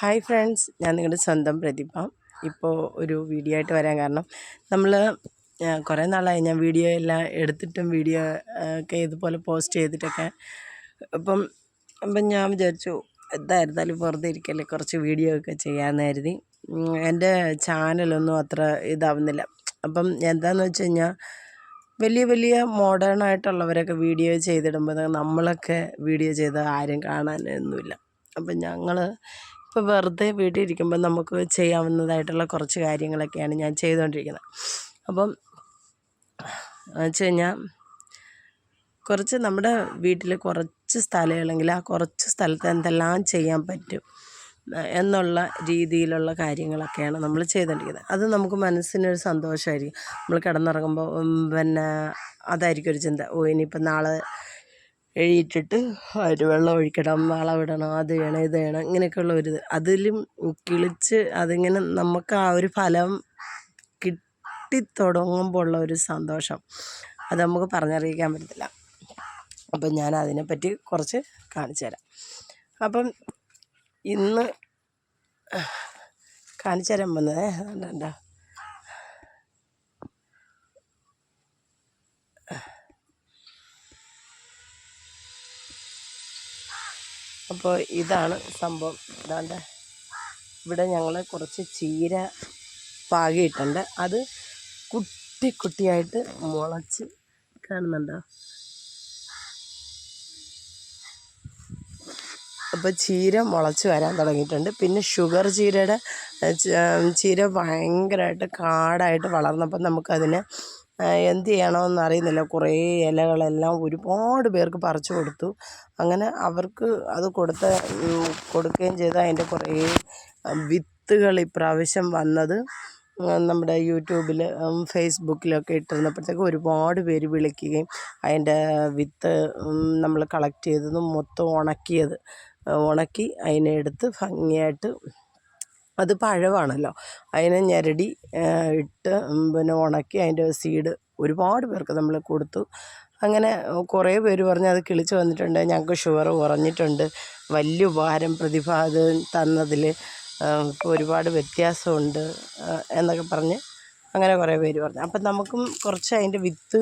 Hi friends ഞാൻ നിങ്ങളുടെ സ്വന്തം പ്രതിഭ. ഇപ്പോൾ ഒരു വീഡിയോ ആയിട്ട് വരാൻ കാരണം നമ്മൾ കുറേ നാളായി ഞാൻ വീഡിയോ എല്ലാം എടുത്തിട്ടും വീഡിയോ ഒക്കെ ഇതുപോലെ പോസ്റ്റ് ചെയ്തിട്ടൊക്കെ. അപ്പം അപ്പം ഞാൻ വിചാരിച്ചു എന്തായിരുന്നാലും വെറുതെ ഇരിക്കല്ലേ കുറച്ച് വീഡിയോ ഒക്കെ ചെയ്യാമെന്ന് കരുതി. എന്റെ ചാനലൊന്നും അത്ര ഇതാവുന്നില്ല. അപ്പം എന്താണെന്ന് വെച്ച് കഴിഞ്ഞാൽ വലിയ വലിയ മോഡേൺ ആയിട്ടുള്ളവരൊക്കെ വീഡിയോ ചെയ്തിടുമ്പോൾ നമ്മളൊക്കെ വീഡിയോ ചെയ്ത് ആരും കാണാനൊന്നുമില്ല. അപ്പം ഞങ്ങൾ ഇപ്പോൾ വെറുതെ വീട്ടിൽ ഇരിക്കുമ്പോൾ നമുക്ക് ചെയ്യാവുന്നതായിട്ടുള്ള കുറച്ച് കാര്യങ്ങളൊക്കെയാണ് ഞാൻ ചെയ്തുകൊണ്ടിരിക്കുന്നത്. അപ്പം വെച്ച് കഴിഞ്ഞാൽ കുറച്ച് നമ്മുടെ വീട്ടിൽ കുറച്ച് സ്ഥലമുള്ളെങ്കിൽ ആ കുറച്ച് സ്ഥലത്ത് എന്തെല്ലാം ചെയ്യാൻ പറ്റും എന്നുള്ള രീതിയിലുള്ള കാര്യങ്ങളൊക്കെയാണ് നമ്മൾ ചെയ്തുകൊണ്ടിരിക്കുന്നത്. അത് നമുക്ക് മനസ്സിനൊരു സന്തോഷമായിരിക്കും. നമ്മൾ കിടന്നുറങ്ങുമ്പോൾ പിന്നെ അതായിരിക്കും ഒരു ചിന്ത. ഓ ഇനിയിപ്പോൾ നാളെ എഴുതിയിട്ടിട്ട് അതിൽ വെള്ളം ഒഴിക്കണം വളമിടണം അത് ചെയ്യണം ഇത് ചെയ്യണം ഇങ്ങനെയൊക്കെയുള്ള ഒരു അതിലും കിളിച്ച് അതിങ്ങനെ നമുക്ക് ആ ഒരു ഫലം കിട്ടിത്തുടങ്ങുമ്പോൾ ഉള്ള ഒരു സന്തോഷം. അത് നമുക്ക് പറഞ്ഞറിയിക്കാൻ പറ്റത്തില്ല. അപ്പം ഞാൻ അതിനെപ്പറ്റി കുറച്ച് കാണിച്ചു തരാം. അപ്പം ഇന്ന് കാണിച്ചു തരാൻ വന്നത് എന്താ അപ്പോൾ ഇതാണ് സംഭവം. ഇതാണ്ട് ഇവിടെ ഞങ്ങൾ കുറച്ച് ചീര പാകിയിട്ടുണ്ട്. അത് കുട്ടി കുട്ടിയായിട്ട് മുളച്ച് കാണുന്നുണ്ടോ? അപ്പോൾ ചീര മുളച്ച് വരാൻ തുടങ്ങിയിട്ടുണ്ട്. പിന്നെ ഷുഗർ ചീരയുടെ ചീര ഭയങ്കരമായിട്ട് കാടായിട്ട് വളർന്നപ്പോൾ നമുക്കതിന് എന്ത് ചെയ്യണമെന്ന് അറിയുന്നില്ല. കുറേ ഇലകളെല്ലാം ഒരുപാട് പേർക്ക് പറിച്ചു കൊടുത്തു. അങ്ങനെ അവർക്ക് അത് കൊടുത്ത കൊടുക്കുകയും ചെയ്തു. അതിന്റെ കുറേ വിത്തുകൾ ഇപ്രാവശ്യം വന്നത് നമ്മുടെ യൂട്യൂബിൽ ഫേസ്ബുക്കിലൊക്കെ ഇട്ടിരുന്നപ്പോഴത്തേക്ക് ഒരുപാട് പേര് വിളിക്കുകയും അതിന്റെ വിത്ത് നമ്മൾ കളക്ട് ചെയ്തതും മൊത്തം ഉണക്കിയത് ഉണക്കി അതിനെ എടുത്ത് ഭംഗിയായിട്ട് അത് പഴമാണല്ലോ അതിനെ ഞെരടി ഇട്ട് പിന്നെ ഉണക്കി അതിന്റെ സീഡ് ഒരുപാട് പേർക്ക് നമ്മൾ കൊടുത്തു. അങ്ങനെ കുറേ പേര് പറഞ്ഞ് അത് കിളിച്ച് വന്നിട്ടുണ്ട്. ഞങ്ങൾക്ക് ഷുഗർ കുറഞ്ഞിട്ടുണ്ട്. വലിയ ഉപകാരം പ്രതിഭ അത് തന്നതിൽ ഒരുപാട് വ്യത്യാസമുണ്ട് എന്നൊക്കെ പറഞ്ഞ് അങ്ങനെ കുറേ പേര് പറഞ്ഞു. അപ്പം നമുക്കും കുറച്ച് അതിന്റെ വിത്ത്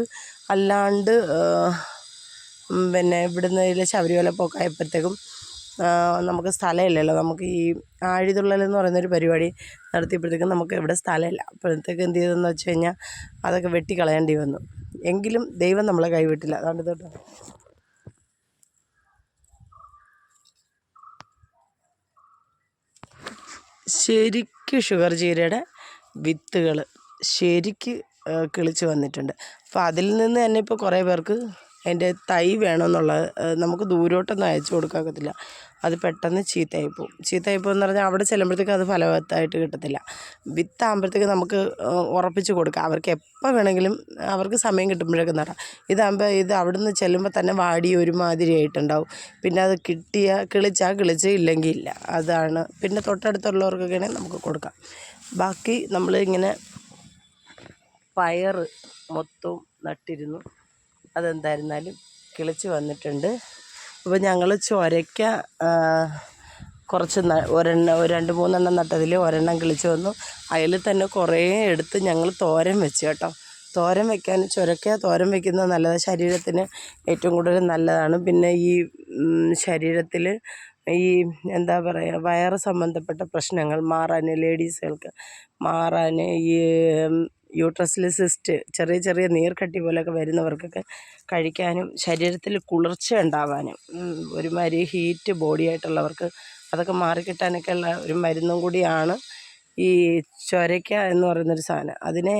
അല്ലാണ്ട് പിന്നെ ഇവിടുന്ന് ശബരിമല പോക്കായപ്പോഴത്തേക്കും നമുക്ക് സ്ഥലമില്ലല്ലോ. നമുക്ക് ഈ ആഴിതുള്ളൽ എന്ന് പറയുന്നൊരു പരിപാടി നടത്തിയപ്പോഴത്തേക്കും നമുക്ക് ഇവിടെ സ്ഥലമില്ല. അപ്പോഴത്തേക്ക് എന്ത് ചെയ്തെന്ന് വെച്ച് കഴിഞ്ഞാൽ അതൊക്കെ വെട്ടിക്കളയേണ്ടി വന്നു. എങ്കിലും ദൈവം നമ്മളെ കൈവിട്ടില്ല. അതുകൊണ്ട് തൊട്ട് ശരിക്ക് ഷുഗർ ചീരയുടെ വിത്തുകൾ ശരിക്ക് കിളിച്ച് വന്നിട്ടുണ്ട്. അപ്പോൾ അതിൽ നിന്ന് തന്നെ ഇപ്പോൾ കുറേ പേർക്ക് അതിന്റെ തൈ വേണമെന്നുള്ളത് നമുക്ക് ദൂരോട്ടൊന്നും അയച്ചു കൊടുക്കാൻ കൊടുക്കാക്കത്തില്ല അത് പെട്ടെന്ന് ചീത്തയായി പോകും. ചീത്തയായി പോകുമെന്ന് പറഞ്ഞാൽ അവിടെ ചെല്ലുമ്പോഴത്തേക്ക് അത് ഫലവത്തായിട്ട് കിട്ടത്തില്ല. വിത്താകുമ്പോഴത്തേക്ക് നമുക്ക് ഉറപ്പിച്ച് കൊടുക്കാം. അവർക്ക് എപ്പോൾ വേണമെങ്കിലും അവർക്ക് സമയം കിട്ടുമ്പോഴേക്കും നടാം. ഇതാകുമ്പോൾ ഇത് അവിടെ നിന്ന് ചെല്ലുമ്പോൾ തന്നെ വാടി ഒരുമാതിരി ആയിട്ടുണ്ടാവും പിന്നെ അത് കിട്ടിയ കിളിച്ചാൽ കിളിച്ച് ഇല്ലെങ്കിൽ ഇല്ല അതാണ്. പിന്നെ തൊട്ടടുത്തുള്ളവർക്കൊക്കെ ആണെങ്കിൽ നമുക്ക് കൊടുക്കാം. ബാക്കി നമ്മൾ ഇങ്ങനെ പയർ മൊത്തവും നട്ടിരുന്നു. അതെന്തായിരുന്നാലും കിളിച്ച് വന്നിട്ടുണ്ട്. അപ്പോൾ ഞങ്ങൾ ചൊരയ്ക്ക കുറച്ച് ഒരെണ്ണം ഒരു രണ്ട് മൂന്നെണ്ണം നട്ടതിൽ ഒരെണ്ണം കിളിച്ച് വന്നു. അതിൽ തന്നെ കുറേ എടുത്ത് ഞങ്ങൾ തോരൻ വെച്ചു കേട്ടോ. തോരൻ വെക്കാൻ ചുരക്ക തോരൻ വെക്കുന്നത് നല്ലതാണ് ശരീരത്തിന് ഏറ്റവും കൂടുതൽ നല്ലതാണ്. പിന്നെ ഈ ശരീരത്തിൽ ഈ എന്താ പറയുക വയറ് സംബന്ധപ്പെട്ട പ്രശ്നങ്ങൾ മാറാൻ ലേഡീസുകൾക്ക് മാറാൻ ഈ യൂട്രസിൽ സിസ്റ്റ് ചെറിയ ചെറിയ നീർക്കട്ടി പോലെയൊക്കെ വരുന്നവർക്കൊക്കെ കഴിക്കാനും ശരീരത്തിൽ കുളിർച്ച ഉണ്ടാവാനും ഒരുമാതിരി ഹീറ്റ് ബോഡിയായിട്ടുള്ളവർക്ക് അതൊക്കെ മാറിക്കിട്ടാനൊക്കെ ഉള്ള ഒരു മരുന്നും കൂടിയാണ് ഈ ചൊരയ്ക്ക എന്ന് പറയുന്നൊരു സാധനം. അതിനെ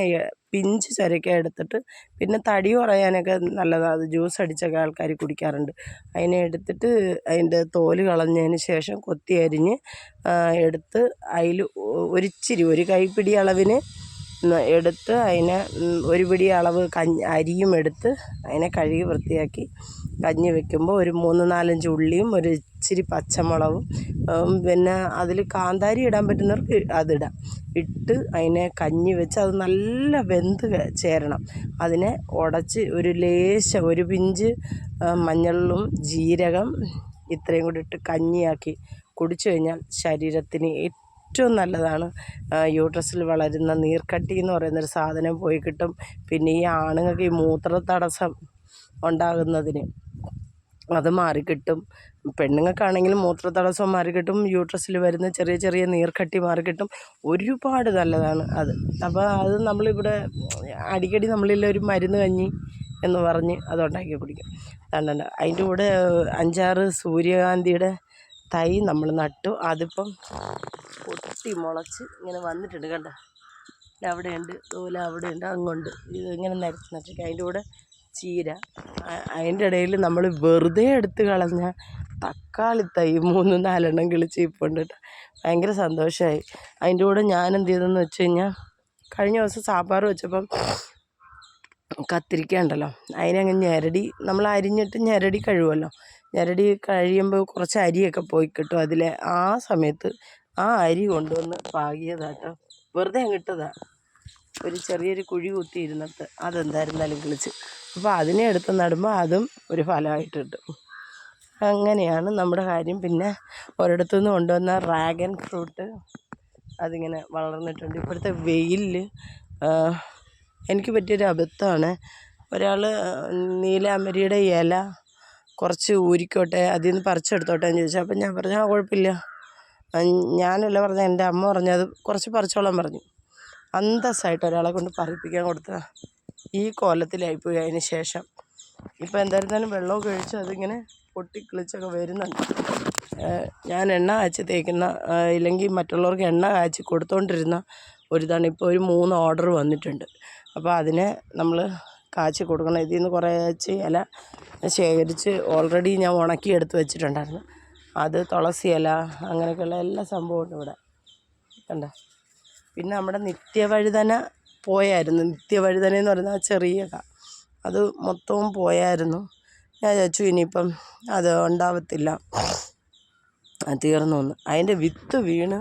പിഞ്ച് ചൊരയ്ക്ക എടുത്തിട്ട് പിന്നെ തടി കുറയാനൊക്കെ നല്ലതാണ് അത് ജ്യൂസ് അടിച്ചൊക്കെ ആൾക്കാർ കുടിക്കാറുണ്ട്. അതിനെ എടുത്തിട്ട് അതിന്റെ തോൽ കളഞ്ഞതിന് ശേഷം കൊത്തി അരിഞ്ഞ് എടുത്ത് അതിൽ ഒരിച്ചിരി ഒരു കൈപ്പിടി അളവിന് എടുത്ത് അതിനെ ഒരു പിടി അളവ് കഞ്ഞി അരിയും എടുത്ത് അതിനെ കഴുകി വൃത്തിയാക്കി കഞ്ഞി വെക്കുമ്പോൾ ഒരു മൂന്ന് നാലഞ്ച് ഉള്ളിയും ഒരു ഇച്ചിരി പച്ചമുളകും പിന്നെ അതിൽ കാന്താരി ഇടാൻ പറ്റുന്നവർക്ക് അതിടാം ഇട്ട് അതിനെ കഞ്ഞി വെച്ച് അത് നല്ല വെന്ത് ചേരണം. അതിനെ ഉടച്ച് ഒരു ലേശം ഒരു പിഞ്ച് മഞ്ഞളും ജീരകം ഇത്രയും കൂടി ഇട്ട് കഞ്ഞിയാക്കി കുടിച്ചു കഴിഞ്ഞാൽ ശരീരത്തിന് ഏറ്റവും നല്ലതാണ്. യൂട്രസിൽ വളരുന്ന നീർക്കട്ടി എന്ന് പറയുന്നൊരു സാധനം പോയി കിട്ടും. പിന്നെ ഈ ആണുങ്ങൾക്ക് ഈ മൂത്ര തടസ്സം ഉണ്ടാകുന്നതിന് അത് മാറിക്കിട്ടും പെണ്ണുങ്ങൾക്കാണെങ്കിലും മൂത്ര തടസ്സം മാറിക്കിട്ടും യൂട്രസിൽ വരുന്ന ചെറിയ ചെറിയ നീർക്കട്ടി മാറിക്കിട്ടും ഒരുപാട് നല്ലതാണ് അത്. അപ്പോൾ അത് നമ്മളിവിടെ അടിക്കടി നമ്മളിൽ ഒരു മരുന്ന് കഞ്ഞി എന്ന് പറഞ്ഞ് അത് ഉണ്ടാക്കി കുടിക്കും. അതാണ്ട് അതിന്റെ കൂടെ അഞ്ചാറ് സൂര്യകാന്തിയുടെ തൈ നമ്മൾ നട്ടു. അതിപ്പം പൊട്ടി മുളച്ച് ഇങ്ങനെ വന്നിട്ടുണ്ട് കണ്ട? അവിടെയുണ്ട് അതുപോലെ അവിടെയുണ്ട് അങ്ങോട്ട്. ഇത് ഇങ്ങനെ നിരത്തി നട്ടിട്ട് അതിന്റെ കൂടെ ചീര. അതിന്റെ ഇടയിൽ നമ്മൾ വെറുതെ എടുത്ത് കളഞ്ഞ തക്കാളി തൈ മൂന്ന് നാലെണ്ണം കിളിച്ച് ഇപ്പുണ്ട് ഭയങ്കര സന്തോഷമായി. അതിന്റെ കൂടെ ഞാൻ എന്ത് ചെയ്തെന്ന് വെച്ച് കഴിഞ്ഞാൽ കഴിഞ്ഞ ദിവസം സാമ്പാർ വെച്ചപ്പം കത്തിരിക്ക ഉണ്ടല്ലോ. അതിനങ്ങ് ഞെരടി നമ്മൾ അരിഞ്ഞിട്ട് ഞെരടി കഴുകുമല്ലോ. ഞെരടി കഴിയുമ്പോൾ കുറച്ച് അരിയൊക്കെ പോയി കിട്ടും അതിൽ ആ സമയത്ത് ആ അരി കൊണ്ടുവന്ന് പാകിയതാട്ടോ. വെറുതെ അങ്ങിട്ടതാ ഒരു ചെറിയൊരു കുഴി കുത്തി ഇരുന്നിട്ട് അതെന്തായിരുന്നാലും കിളിച്ച്. അപ്പോൾ അതിനെ എടുത്ത് നടുമ്പോൾ അതും ഒരു ഫലമായിട്ട് കിട്ടും അങ്ങനെയാണ് നമ്മുടെ കാര്യം. പിന്നെ ഒരിടത്തു നിന്ന് കൊണ്ടുവന്ന ഡ്രാഗൺ ഫ്രൂട്ട് അതിങ്ങനെ വളർന്നിട്ടുണ്ട്. ഇപ്പോഴത്തെ വെയിലിൽ എനിക്ക് പറ്റിയൊരു അബദ്ധമാണ്. ഒരാൾ നീലാമ്പരിയുടെ ഇല കുറച്ച് ഊരിക്കോട്ടെ അതിൽ നിന്ന് പറിച്ചെടുത്തോട്ടെ എന്ന് ചോദിച്ചു. അപ്പം ഞാൻ പറഞ്ഞു ആ കുഴപ്പമില്ല. ഞാനല്ല പറഞ്ഞ എന്റെ അമ്മ പറഞ്ഞത് കുറച്ച് പറിച്ചോളാൻ പറഞ്ഞു. അന്തസ്സായിട്ട് ഒരാളെ കൊണ്ട് പറിപ്പിക്കാൻ കൊടുത്ത ഈ കോലത്തിലായിപ്പോയി അതിന് ശേഷം. ഇപ്പം എന്തായിരുന്നാലും വെള്ളമൊക്കെ ഒഴിച്ച് അതിങ്ങനെ പൊട്ടിക്കിളിച്ചൊക്കെ വരുന്നുണ്ട്. ഞാൻ എണ്ണ കാച്ചി തേക്കുന്ന ഇല്ലെങ്കിൽ മറ്റുള്ളവർക്ക് എണ്ണ കാച്ചി കൊടുത്തോണ്ടിരുന്ന ഒരിതാണ്. ഇപ്പോൾ ഒരു മൂന്ന് ഓർഡർ വന്നിട്ടുണ്ട്. അപ്പോൾ അതിനെ നമ്മൾ കാച്ചി കൊടുക്കണം. ഇതിൽ നിന്ന് കുറേശ്ശെ ഇല ശേഖരിച്ച് ഓൾറെഡി ഞാൻ ഉണക്കി എടുത്ത് വെച്ചിട്ടുണ്ടായിരുന്നു. അത് തുളസി ഇല അങ്ങനെയൊക്കെയുള്ള എല്ലാ സംഭവമുണ്ട് ഇവിടെ. കണ്ട? പിന്നെ നമ്മുടെ നിത്യവഴുതന പോയായിരുന്നു. നിത്യവഴുതന എന്ന് പറയുന്നത് ആ ചെറിയ അത് മൊത്തവും പോയായിരുന്നു. ഞാൻ വിചാരിച്ചു ഇനിയിപ്പം അത് ഉണ്ടാവത്തില്ല. തീർന്നു അതിന്റെ വിത്ത് വീണ്.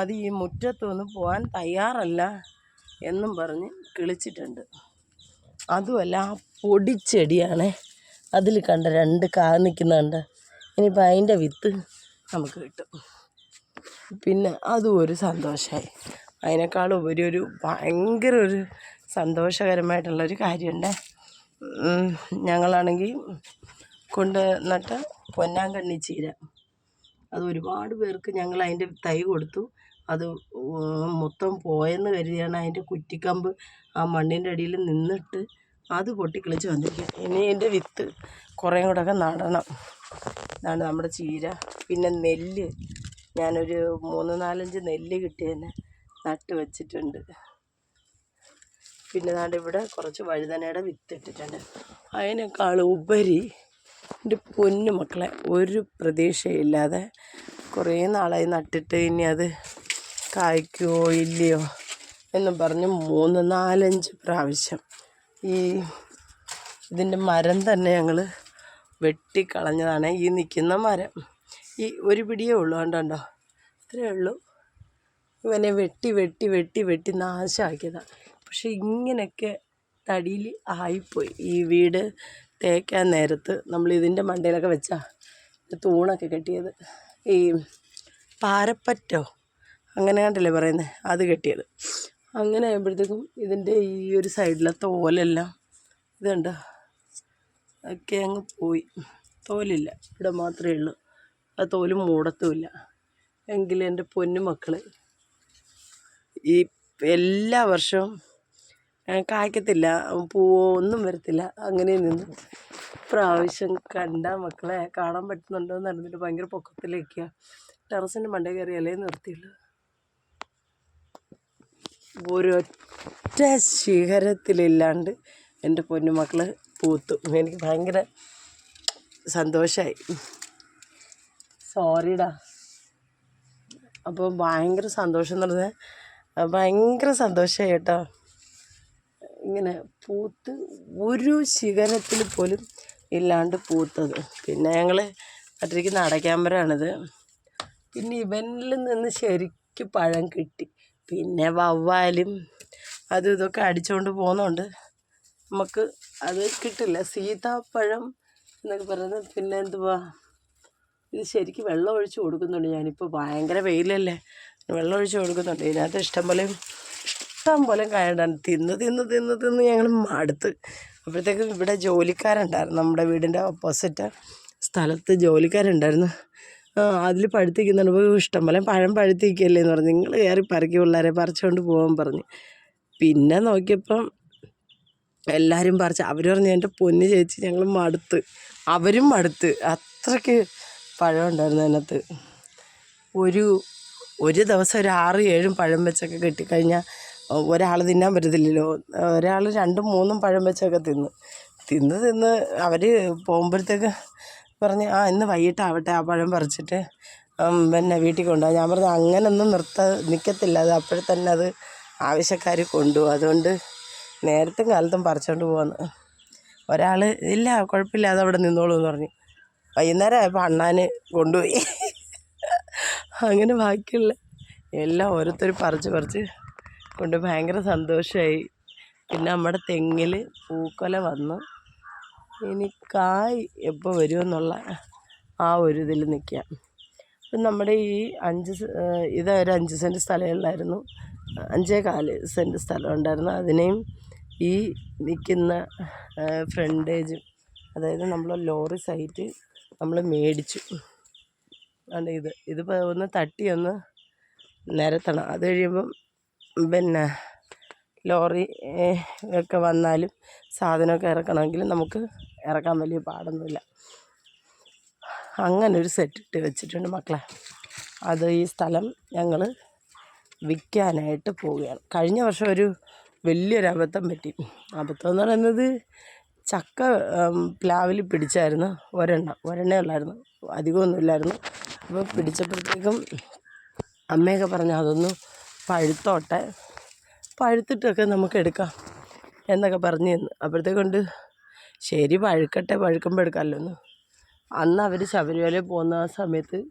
അത് ഈ മുറ്റത്തൊന്ന് പോകാൻ തയ്യാറല്ല എന്നും പറഞ്ഞ് കിളിച്ചിട്ടുണ്ട്. അതുമല്ല ആ പൊടിച്ചെടിയാണേ അതിൽ കണ്ട രണ്ട് കാ നിൽക്കുന്നുണ്ട്. ഇനിയിപ്പോൾ അതിന്റെ വിത്ത് നമുക്ക് കിട്ടും. പിന്നെ അതും ഒരു സന്തോഷമായി അതിനേക്കാളും ഉപരി ഒരു ഭയങ്കര ഒരു സന്തോഷകരമായിട്ടുള്ളൊരു കാര്യമുണ്ട്. ഞങ്ങളാണെങ്കിൽ കൊണ്ട് നട്ട പൊന്നാങ്കണ്ണി ചീര. അത് ഒരുപാട് പേർക്ക് ഞങ്ങൾ അതിന്റെ തൈ കൊടുത്തു. അത് മൊത്തം പോയെന്ന് കരുതിയാണ് അതിന്റെ കുറ്റിക്കമ്പ് ആ മണ്ണിന്റെ അടിയിൽ നിന്നിട്ട് അത് പൊട്ടിക്കിളിച്ച് വന്നിരിക്കുക ഇനി അതിന്റെ വിത്ത് കുറേ കൂടെയൊക്കെ നടണം. ഇതാണ് നമ്മുടെ ചീര. പിന്നെ നെല്ല്. ഞാനൊരു മൂന്ന് നാലഞ്ച് നെല്ല് കിട്ടിയതിനെ നട്ട് വെച്ചിട്ടുണ്ട്. പിന്നെ ദാണ്ട് ഇവിടെ കുറച്ച് വഴുതനയുടെ വിത്ത് ഇട്ടിട്ടുണ്ട്. അതിനേക്കാൾ ഉപരി എന്റെ പൊന്നു മക്കളെ ഒരു പ്രതീക്ഷയില്ലാതെ കുറേ നാളായി നട്ടിട്ട് ഇനി അത് കായ്ക്കുമോ ഇല്ലയോ എന്നും പറഞ്ഞ് മൂന്ന് നാലഞ്ച് പ്രാവശ്യം ഈ ഇതിന്റെ മരം തന്നെ ഞങ്ങൾ വെട്ടിക്കളഞ്ഞതാണ്. ഈ നിൽക്കുന്ന മരം ഈ ഒരു പിടിയേ ഉള്ളൂ കണ്ടോ ഇത്രയേ ഉള്ളൂ. ഇവനെ വെട്ടി വെട്ടി വെട്ടി വെട്ടി നാശമാക്കിയതാണ്. പക്ഷെ ഇങ്ങനെയൊക്കെ തടിയിൽ ആയിപ്പോയി. ഈ വീട് തേക്കാൻ നേരത്ത് നമ്മൾ ഇതിന്റെ മണ്ടയിലൊക്കെ വെച്ചാൽ തൂണൊക്കെ കെട്ടിയത്. ഈ പാരപ്പറ്റോ? അങ്ങനെ കണ്ടല്ലേ പറയുന്നത് അത് കെട്ടിയത്. അങ്ങനെ ആയപ്പോഴത്തേക്കും ഇതിന്റെ ഈ ഒരു സൈഡിലെ തോലെല്ലാം ഇതുണ്ട് ഒക്കെ അങ്ങ് പോയി. തോലില്ല. ഇവിടെ മാത്രമേ ഉള്ളൂ. ആ തോൽ മൂടത്തുമില്ല എങ്കിലും എന്റെ പൊന്നു മക്കൾ ഈ എല്ലാ വർഷവും കായ്ക്കത്തില്ല. പൂവോ ഒന്നും വരത്തില്ല. അങ്ങനെ നിന്ന് പ്രാവശ്യം കണ്ട മക്കളെ കാണാൻ പറ്റുന്നുണ്ടോ എന്ന് അറിഞ്ഞിട്ട് ഭയങ്കര പൊക്കത്തിലേക്കാണ് ടെറസിന്റെ മണ്ടേ കയറി ഇലയെ നിർത്തിയുള്ളൂ ഒരൊറ്റ ശിഖരത്തിലില്ലാണ്ട് എന്റെ പൊന്നുമക്കൾ പൂത്തു. എനിക്ക് ഭയങ്കര സന്തോഷമായി സോറിടാ അപ്പോൾ ഭയങ്കര സന്തോഷം എന്ന് പറഞ്ഞാൽ ഭയങ്കര സന്തോഷമായി കേട്ടോ. ഇങ്ങനെ പൂത്ത് ഒരു ശിഖരത്തിൽ പോലും ഇല്ലാണ്ട് പൂത്തത്. പിന്നെ ഞങ്ങൾ നട്ടിരിക്കുന്ന അടയ്ക്കാമ്പരാണിത് പിന്നെ ഇവനിൽ നിന്ന് ശരിക്കും പഴം കിട്ടി. പിന്നെ വവ്വാലും അതും ഇതൊക്കെ അടിച്ചുകൊണ്ട് പോകുന്നുണ്ട് നമുക്ക് അത് കിട്ടില്ല. സീതാപ്പഴം എന്നൊക്കെ പറയുന്നത് പിന്നെ എന്തുവാ? ഇത് ശരിക്കും വെള്ളം ഒഴിച്ച് കൊടുക്കുന്നുണ്ട് ഞാനിപ്പോൾ ഭയങ്കര വെയിലല്ലേ. വെള്ളം ഒഴിച്ച് കൊടുക്കുന്നുണ്ട്. ഇതിനകത്ത് ഇഷ്ടം പോലെ ഇഷ്ടം പോലെ കായുണ്ടാണ് തിന്ന് തിന്ന് തിന്ന് തിന്ന് ഞങ്ങൾ മടുത്ത്. അപ്പോഴത്തേക്കും ഇവിടെ ജോലിക്കാരുണ്ടായിരുന്നു. നമ്മുടെ വീടിന്റെ ഓപ്പോസിറ്റ് സ്ഥലത്ത് ജോലിക്കാരുണ്ടായിരുന്നു. അതിൽ പഴുത്തിക്കുന്നുണ്ട് അപ്പോൾ ഇഷ്ടം പോലെ. പഴം പഴുത്തിക്കല്ലേ എന്ന് പറഞ്ഞു. നിങ്ങൾ കയറി പറിക്കും പിള്ളേരെ പറിച്ചുകൊണ്ട് പോകാൻ പറഞ്ഞു. പിന്നെ നോക്കിയപ്പം എല്ലാവരും പറിച്ച് അവർ പറഞ്ഞു എന്റെ പൊന്ന് ചേച്ചി ഞങ്ങൾ മടുത്ത്. അവരും മടുത്ത്. അത്രയ്ക്ക് പഴം ഉണ്ടായിരുന്നു അതിനകത്ത്. ഒരു ഒരു ദിവസം ഒരു ആറ് ഏഴും പഴം വെച്ചൊക്കെ കിട്ടിക്കഴിഞ്ഞാൽ ഒരാൾ തിന്നാൻ പറ്റത്തില്ലല്ലോ. ഒരാൾ രണ്ടും മൂന്നും പഴം വെച്ചൊക്കെ തിന്ന്. തിന്ന് തിന്ന് അവർ പോകുമ്പോഴത്തേക്ക് പറഞ്ഞ് ആ ഇന്ന് വൈകിട്ടാവട്ടെ ആ പഴം പറിച്ചിട്ട് പിന്നെ വീട്ടിൽ കൊണ്ടുപോകാം ഞാൻ പറഞ്ഞു അങ്ങനൊന്നും നിർത്ത നിൽക്കത്തില്ല അത് അപ്പോഴേ തന്നെ അത് ആവശ്യക്കാർ കൊണ്ടുപോകും. അതുകൊണ്ട് നേരത്തും കാലത്തും പറിച്ചുകൊണ്ട് പോകാന്ന് ഒരാൾ ഇല്ല കുഴപ്പമില്ല അത് അവിടെ നിന്നോളൂ എന്ന് പറഞ്ഞു. വൈകുന്നേരം ആയപ്പോൾ അണ്ണാൻ കൊണ്ടുപോയി. അങ്ങനെ ബാക്കിയുള്ള എല്ലാം ഓരോരുത്തർ പറിച്ച് പറിച്ച് കൊണ്ട് ഭയങ്കര സന്തോഷമായി പിന്നെ നമ്മുടെ തെങ്ങിൽ പൂക്കൊല വന്നു. ഇനി കായ് എപ്പോൾ വരുമെന്നുള്ള ആ ഒരു ഇതിൽ നിൽക്കുക അപ്പം നമ്മുടെ ഈ അഞ്ച് ഇത് ഒരു അഞ്ച് സെന്റ് സ്ഥലമുള്ളായിരുന്നു അഞ്ചേ കാൽ സെന്റ് സ്ഥലം ഉണ്ടായിരുന്നു. അതിനെയും ഈ നിൽക്കുന്ന ഫ്രണ്ടേജ് അതായത് നമ്മൾ ലോറി സൈറ്റ് നമ്മൾ മേടിച്ചു. ആണ് ഇത് ഇതിപ്പോൾ ഒന്ന് തട്ടി ഒന്ന് നിരത്തണം. അത് കഴിയുമ്പം പിന്നെ ലോറി ഒക്കെ വന്നാലും സാധനമൊക്കെ ഇറക്കണമെങ്കിൽ നമുക്ക് ഇറക്കാൻ വലിയ പാടൊന്നുമില്ല. അങ്ങനെ ഒരു സെറ്റ് ഇട്ട് വെച്ചിട്ടുണ്ട് മക്കളെ. അത് ഈ സ്ഥലം ഞങ്ങൾ വിൽക്കാനായിട്ട് പോവുകയാണ്. കഴിഞ്ഞ വർഷം ഒരു വലിയൊരു അബദ്ധം പറ്റി. അബദ്ധം എന്ന് പറയുന്നത് ചക്ക പ്ലാവിൽ പിടിച്ചായിരുന്നു ഒരെണ്ണം. ഒരെണ്ണേ ഉള്ളായിരുന്നു. അധികമൊന്നും ഇല്ലായിരുന്നു. അപ്പോൾ പിടിച്ചപ്പോഴത്തേക്കും അമ്മയൊക്കെ പറഞ്ഞു അതൊന്ന് പഴുത്തോട്ടെ. പഴുത്തിട്ടൊക്കെ നമുക്ക് എടുക്കാം എന്നൊക്കെ പറഞ്ഞു തന്നു അപ്പോഴത്തേക്കൊണ്ട് ശരി പഴുക്കട്ടെ പഴുക്കുമ്പോൾ എടുക്കാമല്ലോ എന്ന് അന്ന് അവർ ശബരിമലയിൽ പോകുന്ന ആ സമയത്ത്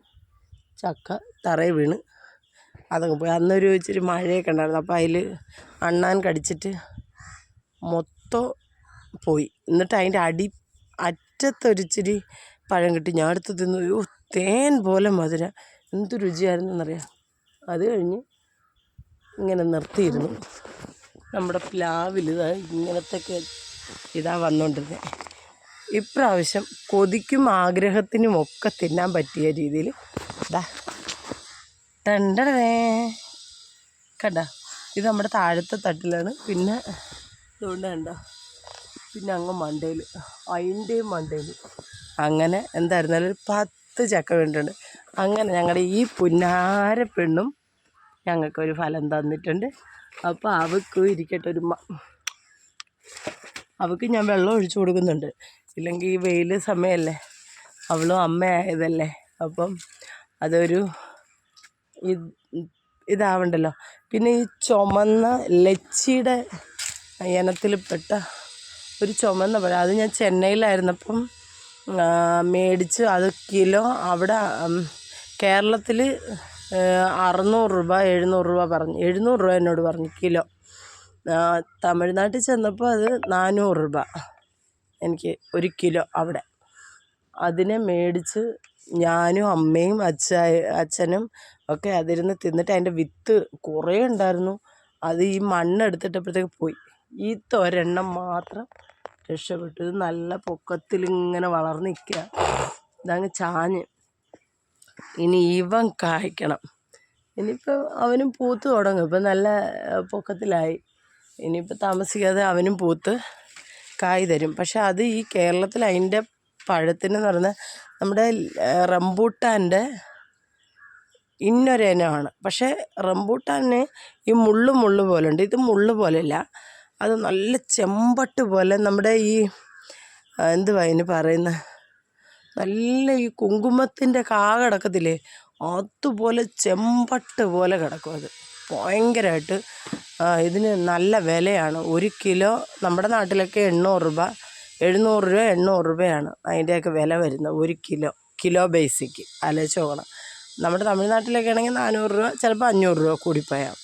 ചക്ക തറയിൽ വീണ്. അതൊക്കെ പോയി. അന്നൊരു ഇച്ചിരി മഴയൊക്കെ ഉണ്ടായിരുന്നു. അപ്പോൾ അതിൽ അണ്ണാൻ കടിച്ചിട്ട് മൊത്തം പോയി. എന്നിട്ട് അതിന്റെ അടി അറ്റത്തൊരിച്ചിരി പഴം കിട്ടി. ഞാൻ എടുത്ത് തിന്നു. അയ്യോ തേൻ പോലെ മധുര. എന്ത് രുചിയായിരുന്നെന്നറിയാം അത് കഴിഞ്ഞ് ഇങ്ങനെ നിർത്തിയിരുന്നു. നമ്മുടെ പ്ലാവിൽ ഇതാ ഇങ്ങനത്തെയൊക്കെ ഇതാ വന്നുകൊണ്ടിരുന്നത് ഇപ്രാവശ്യം കൊതിക്കും ആഗ്രഹത്തിനും ഒക്കെ തിന്നാൻ പറ്റിയ രീതിയിൽ ഇതാ കണ്ട? ഇത് നമ്മുടെ താഴത്തെ തട്ടിലാണ്. പിന്നെ ഇതുകൊണ്ട് കണ്ട? പിന്നെ അങ്ങ് മണ്ടയിൽ അതിന്റെയും മണ്ടയിൽ അങ്ങനെ എന്തായിരുന്നാലും ഒരു പത്ത് ചക്ക വേണ്ടിയിട്ടുണ്ട് അങ്ങനെ ഞങ്ങളുടെ ഈ പുന്നാര പെണ്ണും ഞങ്ങൾക്കൊരു ഫലം തന്നിട്ടുണ്ട്. അപ്പോൾ അവൾക്കും ഇരിക്കട്ടെ ഒരു അവൾക്ക് ഞാൻ വെള്ളം ഒഴിച്ചു കൊടുക്കുന്നുണ്ട്. ഇല്ലെങ്കിൽ ഈ വെയിൽ സമയമല്ലേ അവളും അമ്മയായതല്ലേ? അപ്പം അതൊരു ഇതാവണ്ടല്ലോ. പിന്നെ ഈ ചുമന്ന ലച്ചിയുടെ ഇനത്തിൽപ്പെട്ട ഒരു ചുമന്ന പഴം. അത് ഞാൻ ചെന്നൈയിലായിരുന്നപ്പം മേടിച്ച് അത് കിലോ അവിടെ കേരളത്തിൽ അറുന്നൂറ് രൂപ എഴുന്നൂറ് രൂപ പറഞ്ഞു. എഴുന്നൂറ് രൂപ എന്നോട് പറഞ്ഞു കിലോ. തമിഴ്നാട്ടിൽ ചെന്നപ്പോൾ അത് നാനൂറ് രൂപ. എനിക്ക് ഒരു കിലോ അവിടെ. അതിനെ മേടിച്ച് ഞാനും അമ്മയും അച്ഛ അച്ഛനും ഒക്കെ അതിരുന്ന് തിന്നിട്ട് അതിന്റെ വിത്ത് കുറേ ഉണ്ടായിരുന്നു. അത് ഈ മണ്ണ് എടുത്തിട്ടപ്പോഴത്തേക്ക് പോയി. ഈ ഒരെണ്ണം മാത്രം രക്ഷപ്പെട്ടു. ഇത് നല്ല പൊക്കത്തിലിങ്ങനെ വളർന്ന് നിൽക്കുക. ഇതങ്ങ് ചാഞ്ഞ്. ഇനി ഇവൻ കായ്ക്കണം. ഇനിയിപ്പോൾ അവനും പൂത്ത് തുടങ്ങും. ഇപ്പം നല്ല പൊക്കത്തിലായി. ഇനിയിപ്പോൾ താമസിക്കാതെ അവനും പൂത്ത് കായ് തരും. പക്ഷെ അത് ഈ കേരളത്തിൽ അതിന്റെ പഴത്തിനെന്ന് പറഞ്ഞാൽ നമ്മുടെ റംബൂട്ടാന്റെ ഇന്നൊരനമാണ് പക്ഷേ റംബൂട്ടാന് ഈ മുള്ളു മുള്ളു ഉണ്ട്. ഇത് മുള്ളു പോലെയല്ല. അത് നല്ല ചെമ്പട്ട് പോലെ നമ്മുടെ ഈ എന്തുവാ അതിന് പറയുന്നത്? നല്ല ഈ കുങ്കുമത്തിന്റെ കാ കിടക്കത്തില്ലേ അതുപോലെ ചെമ്പട്ട് പോലെ കിടക്കും അത്. ഭയങ്കരമായിട്ട് ഇതിന് നല്ല വിലയാണ്. ഒരു കിലോ നമ്മുടെ നാട്ടിലൊക്കെ എണ്ണൂറ് രൂപ എഴുന്നൂറ് രൂപ എണ്ണൂറ് രൂപയാണ് അതിന്റെയൊക്കെ വില വരുന്നത് ഒരു കിലോ കിലോ ബേസിക്ക്. ആലോചിച്ച് നോക്കണം. നമ്മുടെ തമിഴ്നാട്ടിലൊക്കെ ആണെങ്കിൽ നാനൂറ് രൂപ ചിലപ്പോൾ അഞ്ഞൂറ് രൂപ കൂടിപ്പോയാൽ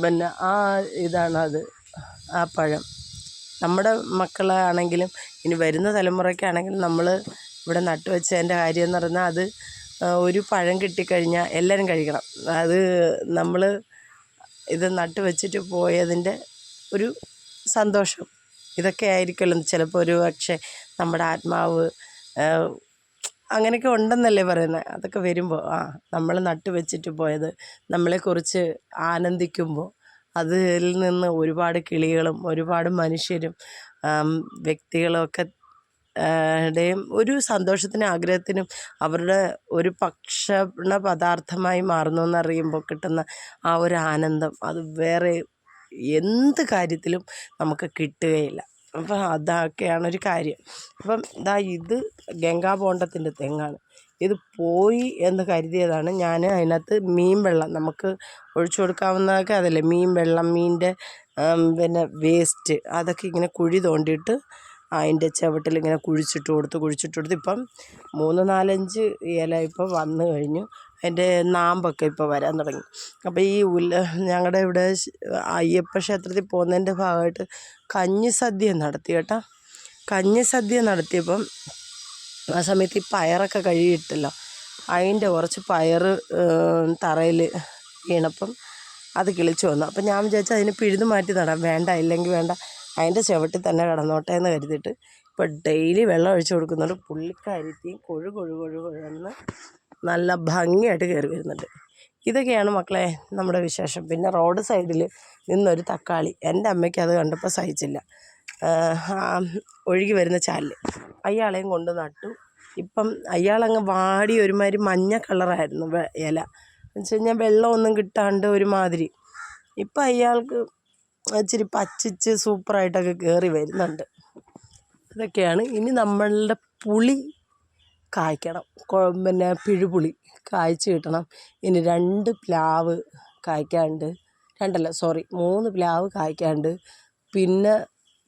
പിന്നെ ആ ഇതാണത് ആ പഴം. നമ്മുടെ മക്കളെ ആണെങ്കിലും ഇനി വരുന്ന തലമുറയ്ക്കാണെങ്കിലും നമ്മൾ ഇവിടെ നട്ടുവെച്ചതിന്റെ കാര്യം എന്ന് പറഞ്ഞാൽ അത് ഒരു പഴം കിട്ടിക്കഴിഞ്ഞാൽ എല്ലാവരും കഴിക്കണം. അത് നമ്മൾ ഇത് നട്ടു വെച്ചിട്ട് പോയതിന്റെ ഒരു സന്തോഷം. ഇതൊക്കെ ആയിരിക്കുമല്ലോ. ചിലപ്പോൾ ഒരു പക്ഷേ നമ്മുടെ ആത്മാവ് അങ്ങനെയൊക്കെ ഉണ്ടെന്നല്ലേ പറയുന്നത് അതൊക്കെ വരുമ്പോൾ ആ നമ്മൾ നട്ടു വെച്ചിട്ട് പോയത് നമ്മളെക്കുറിച്ച് ആനന്ദിക്കുമ്പോൾ അതിൽ നിന്ന് ഒരുപാട് കിളികളും ഒരുപാട് മനുഷ്യരും വ്യക്തികളൊക്കെ ടെയും ഒരു സന്തോഷത്തിനും ആഗ്രഹത്തിനും അവരുടെ ഒരു ഭക്ഷണ പദാർത്ഥമായി മാറുന്നു എന്നറിയുമ്പോൾ കിട്ടുന്ന ആ ഒരു ആനന്ദം അത് വേറെ എന്ത് കാര്യത്തിലും നമുക്ക് കിട്ടുകയില്ല. അപ്പം അതൊക്കെയാണ് ഒരു കാര്യം. അപ്പം ഇതാ ഇത് ഗംഗാ ഗംഗാബോണ്ടത്തിന്റെ തെങ്ങാണ്. ഇത് പോയി എന്ന് കരുതിയതാണ്. ഞാൻ അതിനകത്ത് മീൻ വെള്ളം നമുക്ക് ഒഴിച്ചു കൊടുക്കാവുന്നതൊക്കെ അതല്ലേ മീൻ വെള്ളം മീനിന്റെ പിന്നെ വേസ്റ്റ് അതൊക്കെ ഇങ്ങനെ കുഴി തോണ്ടിയിട്ട് അതിന്റെ ചവിട്ടിൽ ഇങ്ങനെ കുഴിച്ചിട്ട് കൊടുത്ത് കുഴിച്ചിട്ട് കൊടുത്ത് ഇപ്പം മൂന്ന് നാലഞ്ച് ഇല ഇപ്പം വന്നു കഴിഞ്ഞു. അതിന്റെ നാമ്പൊക്കെ ഇപ്പോൾ വരാൻ തുടങ്ങി. അപ്പോൾ ഈ ഉല്ല ഞങ്ങളുടെ ഇവിടെ അയ്യപ്പ ക്ഷേത്രത്തിൽ പോകുന്നതിന്റെ ഭാഗമായിട്ട് കഞ്ഞി സദ്യ നടത്തി കേട്ടോ. കഞ്ഞി സദ്യ നടത്തിയപ്പം ആ സമയത്ത് ഈ പയറൊക്കെ കഴുകിയിട്ടല്ലോ. അതിന്റെ കുറച്ച് പയർ തറയിൽ വീണപ്പം അത് കിളിച്ചു വന്നു. അപ്പം ഞാൻ വിചാരിച്ചു അതിനെ പിഴുതു മാറ്റി നടാം വേണ്ട ഇല്ലെങ്കിൽ വേണ്ട. അതിന്റെ ചുവട്ടിൽ തന്നെ കിടന്നോട്ടെ എന്ന് കരുതിയിട്ട് ഇപ്പോൾ ഡെയിലി വെള്ളം ഒഴിച്ചു കൊടുക്കുന്നുണ്ട്. പുള്ളിക്കാരിത്തിയും കൊഴു കൊഴു കൊഴു കൊഴുന്ന് നല്ല ഭംഗിയായിട്ട് കയറി വരുന്നുണ്ട്. ഇതൊക്കെയാണ് മക്കളെ നമ്മുടെ വിശേഷം. പിന്നെ റോഡ് സൈഡിൽ നിന്നൊരു തക്കാളി. എന്റെ അമ്മയ്ക്ക് അത് കണ്ടപ്പോൾ സഹിച്ചില്ല. ഒഴുകി വരുന്ന ചാലിൽ അയാളെയും കൊണ്ട് നട്ടു. ഇപ്പം അയാളങ്ങ് വാടി ഒരുമാതിരി മഞ്ഞ കളറായിരുന്നു ഇല. എന്ന് വെച്ച് കഴിഞ്ഞാൽ വെള്ളമൊന്നും കിട്ടാണ്ട് ഒരുമാതിരി. ഇപ്പം അയാൾക്ക് ഇച്ചിരി പച്ചിച്ച് സൂപ്പറായിട്ടൊക്കെ കയറി വരുന്നുണ്ട്. ഇതൊക്കെയാണ് ഇനി നമ്മളുടെ പുളി കായ്ക്കണം. പിന്നെ പിഴുപുളി കായ്ച്ച് കിട്ടണം. ഇനി രണ്ട് പ്ലാവ് കായ്ക്കാണ്ട് രണ്ടല്ല സോറി മൂന്ന് പ്ലാവ് കായ്ക്കാണ്ട് പിന്നെ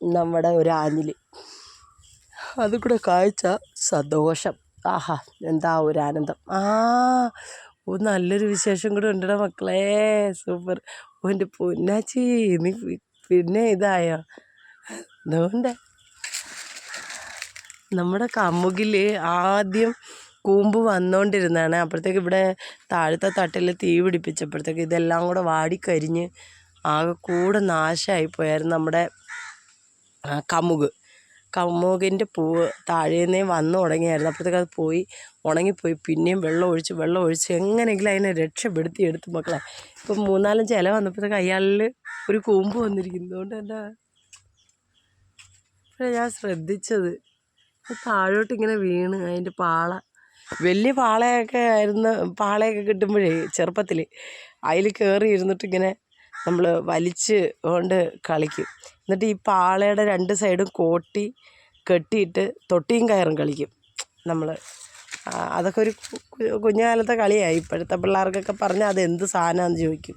നമ്മുടെ ഒരു ആഞ്ഞിൽ അത് കൂടെ കാഴ്ച സന്തോഷം. ആഹാ എന്താ ഒരു ആനന്ദം ആ ഓ നല്ലൊരു വിശേഷം കൂടെ ഉണ്ടടാ മക്കളെ. സൂപ്പർ. ഓ എന്റെ പൊന്നാച്ചി നീ പിന്നെ ഇതായോ? അതുകൊണ്ട് നമ്മുടെ കമുകിൽ ആദ്യം കൂമ്പ് വന്നുകൊണ്ടിരുന്നതാണ് അപ്പോഴത്തേക്ക് ഇവിടെ താഴത്തെ തട്ടിൽ തീ പിടിപ്പിച്ചപ്പോഴത്തേക്ക് ഇതെല്ലാം കൂടെ വാടിക്കരിഞ്ഞ് ആകെ കൂടെ നാശമായി പോയായിരുന്നു നമ്മുടെ കമുക്. കമുകിന്റെ പൂവ് താഴേന്നേ വന്ന് തുടങ്ങിയായിരുന്നു അപ്പോഴത്തേക്ക് അത് പോയി ഉണങ്ങിപ്പോയി. പിന്നെയും വെള്ളം ഒഴിച്ച് വെള്ളം ഒഴിച്ച് എങ്ങനെയെങ്കിലും അതിനെ രക്ഷപ്പെടുത്തി എടുത്തു മക്കളെ. ഇപ്പം മൂന്നാലഞ്ച് ഇല വന്നപ്പോഴത്തേക്ക് അയാളിൽ ഒരു കൂമ്പ് വന്നിരിക്കുന്നു. കൊണ്ട് ഇപ്പോഴാണ് ഞാൻ ശ്രദ്ധിച്ചത്. താഴോട്ട് ഇങ്ങനെ വീണ് അതിന്റെ പാള. വലിയ പാളയൊക്കെ ആയിരുന്നു പാളയൊക്കെ കിട്ടുമ്പോഴേ ചെറുപ്പത്തിൽ അതിൽ കയറി ഇരുന്നിട്ട് ഇങ്ങനെ നമ്മൾ വലിച്ച് കൊണ്ട് കളിക്കും. എന്നിട്ട് ഈ പാളയുടെ രണ്ട് സൈഡും കോട്ടി കെട്ടിയിട്ട് തൊട്ടിയും കയറും കളിക്കും നമ്മൾ അതൊക്കെ ഒരു കുഞ്ഞുകാലത്തെ കളിയായി. ഇപ്പോഴത്തെ പിള്ളേർക്കൊക്കെ പറഞ്ഞാൽ അതെന്ത് സാധനമാണെന്ന് ചോദിക്കും.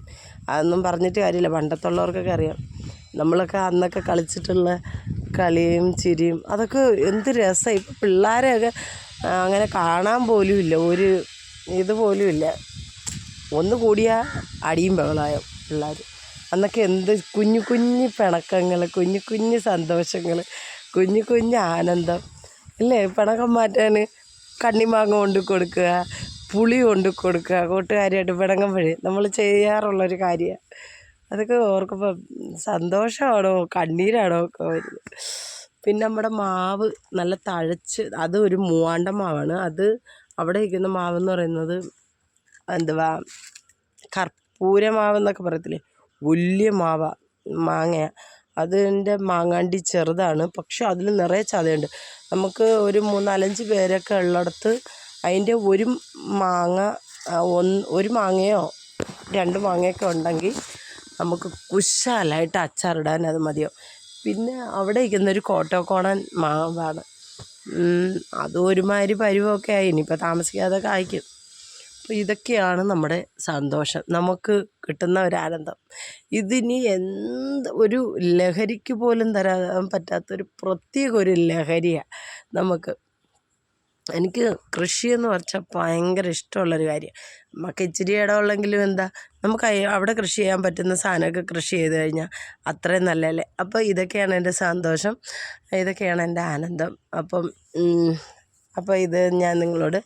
അതൊന്നും പറഞ്ഞിട്ട് കാര്യമില്ല. പണ്ടത്തുള്ളവർക്കൊക്കെ അറിയാം. നമ്മളൊക്കെ അന്നൊക്കെ കളിച്ചിട്ടുള്ള കളിയും ചിരിയും അതൊക്കെ എന്ത് രസമാണ് ഇപ്പം പിള്ളേരെയൊക്കെ അങ്ങനെ കാണാൻ പോലും ഇല്ല. ഒരു ഇത് പോലും ഇല്ല. ഒന്ന് കൂടിയാൽ അടിയും ബഹളമായ പിള്ളേർ അന്നൊക്കെ എന്ത് കുഞ്ഞു കുഞ്ഞു പിണക്കങ്ങൾ കുഞ്ഞു കുഞ്ഞു സന്തോഷങ്ങൾ കുഞ്ഞു കുഞ്ഞു ആനന്ദം. അല്ലേ പിണക്കം മാറ്റാൻ കണ്ണിമാങ്ങ കൊണ്ട് കൊടുക്കുക പുളി കൊണ്ട് കൊടുക്കുക കൂട്ടുകാരിയായിട്ട് പിണങ്ങുമ്പോഴേ നമ്മൾ ചെയ്യാറുള്ളൊരു കാര്യമാണ്. അതൊക്കെ ഓർക്കുമ്പോൾ സന്തോഷമാണോ? കണ്ണീരാണോ ഒക്കെ വരുന്നത്. പിന്നെ നമ്മുടെ മാവ് നല്ല തഴച്ച് അത് ഒരു മൂവാണ്ട മാവാണ്. അത് അവിടെ ഇരിക്കുന്ന മാവെന്ന് പറയുന്നത് എന്തുവാ? കർപ്പൂര മാവ് എന്നൊക്കെ പറയത്തില്ലേ? വലിയ മാവ മാങ്ങ. അതിന്റെ മാങ്ങാണ്ടി ചെറുതാണ്. പക്ഷെ അതിൽ നിറയെ ചതയുണ്ട്. നമുക്ക് ഒരു മൂന്നാലഞ്ച് പേരൊക്കെ ഉള്ളിടത്ത് അതിന്റെ ഒരു മാങ്ങ ഒരു മാങ്ങയോ രണ്ട് മാങ്ങയൊക്കെ ഉണ്ടെങ്കിൽ നമുക്ക് കുശാലായിട്ട് അച്ചാറിടാൻ അത് മതിയോ? പിന്നെ അവിടെ ഇരിക്കുന്ന ഒരു കോട്ടോക്കോണൻ മാവാണ്. അതും ഒരുമാതിരി പരുവമൊക്കെ ആയി. ഇനിയിപ്പോൾ താമസിക്കാതെ കായ്ക്കും അപ്പോൾ ഇതൊക്കെയാണ് നമ്മുടെ സന്തോഷം. നമുക്ക് കിട്ടുന്ന ഒരു ആനന്ദം. ഇതിനി എന്ത് ഒരു ലഹരിക്ക് പോലും തരാൻ പറ്റാത്തൊരു പ്രത്യേക ഒരു ലഹരിയാണ് നമുക്ക്. എനിക്ക് കൃഷി എന്ന് പറഞ്ഞാൽ ഭയങ്കര ഇഷ്ടമുള്ളൊരു കാര്യം. നമുക്ക് ഇച്ചിരി ഇടമുള്ളെങ്കിലും എന്താ നമുക്ക് അവിടെ കൃഷി ചെയ്യാൻ പറ്റുന്ന സാധനമൊക്കെ കൃഷി ചെയ്ത് കഴിഞ്ഞാൽ അത്രയും നല്ലതല്ലേ? അപ്പോൾ ഇതൊക്കെയാണ് എന്റെ സന്തോഷം. ഇതൊക്കെയാണ് എന്റെ ആനന്ദം. അപ്പം അപ്പോൾ ഇത് ഞാൻ നിങ്ങളോട്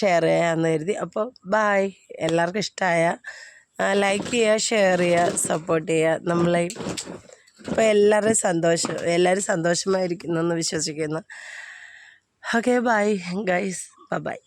ഷെയർ ചെയ്യാമെന്ന് കരുതി. അപ്പോൾ ബായ് എല്ലാവർക്കും ഇഷ്ടമായ ലൈക്ക് ചെയ്യുക ഷെയർ ചെയ്യുക സപ്പോർട്ട് ചെയ്യുക. നമ്മളെ അപ്പോൾ എല്ലാവരുടെയും സന്തോഷം എല്ലാവരും സന്തോഷമായിരിക്കുന്നു എന്ന് വിശ്വസിക്കുന്നു. Okay bye guys bye